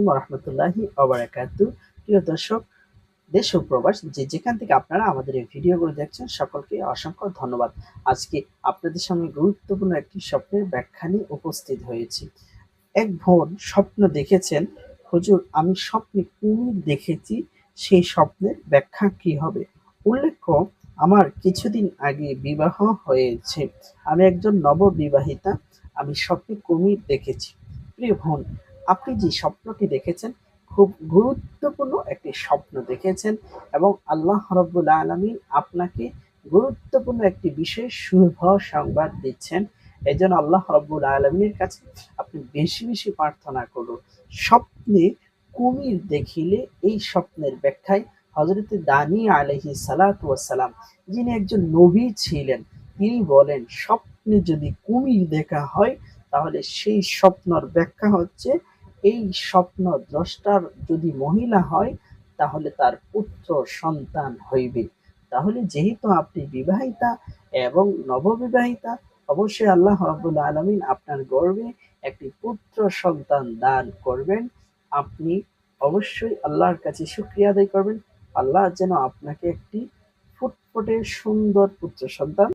আলাইকুম রহমতুল্লাহি অবরাকাতু প্রিয় দর্শক, দেশ ও প্রবাস, যে যেখান থেকে আপনারা আমাদের এই ভিডিওগুলো দেখছেন, সকলকে অসংখ্য ধন্যবাদ। আজকে আপনাদের সামনে গুরুত্বপূর্ণ একটি স্বপ্নের ব্যাখ্যা নিয়ে উপস্থিত হয়েছি। এক বোন স্বপ্ন দেখেছেন, হুজুর, আমি স্বপ্নে কুমির দেখেছি, সেই স্বপ্নের ব্যাখ্যা কি হবে? উল্লেখ্য, আমার কিছুদিন আগে বিবাহ হয়েছে। আমি একজন নববিবাহিতা, আমি স্বপ্নে কুমির দেখেছি। প্রিয় বোন আপনি যে স্বপ্নটি দেখেছেন, খুব গুরুত্বপূর্ণ একটি স্বপ্ন দেখেছেন এবং আল্লাহ রব্বুল আলমিন আপনাকে গুরুত্বপূর্ণ একটি বিশেষ শুভ সংবাদ দিচ্ছেন। এই জন্য আল্লাহ রব্বুল আলমীর কাছে আপনি বেশি বেশি প্রার্থনা করুন। স্বপ্নে কুমির দেখিলে এই স্বপ্নের ব্যাখ্যায় হজরত দানি আলহি সালাতাম যিনি একজন নবী ছিলেন, তিনি বলেন, স্বপ্নে যদি কুমির দেখা হয়, তাহলে সেই স্বপ্নর ব্যাখ্যা হচ্ছে এই স্বপ্ন দ্রষ্টার যদি মহিলা হয়, তাহলে তার পুত্র সন্তান হইবে। তাহলে যেহেতু আপনি বিবাহিতা এবং নববিবাহিতা, অবশ্যই আল্লাহ রাব্বুল আলমিন আপনার গর্বে একটি পুত্র সন্তান দান করবেন। আপনি অবশ্যই আল্লাহর কাছে শুক্রিয়া আদায় করবেন। আল্লাহ যেন আপনাকে একটি ফুটফুটে সুন্দর পুত্র সন্তান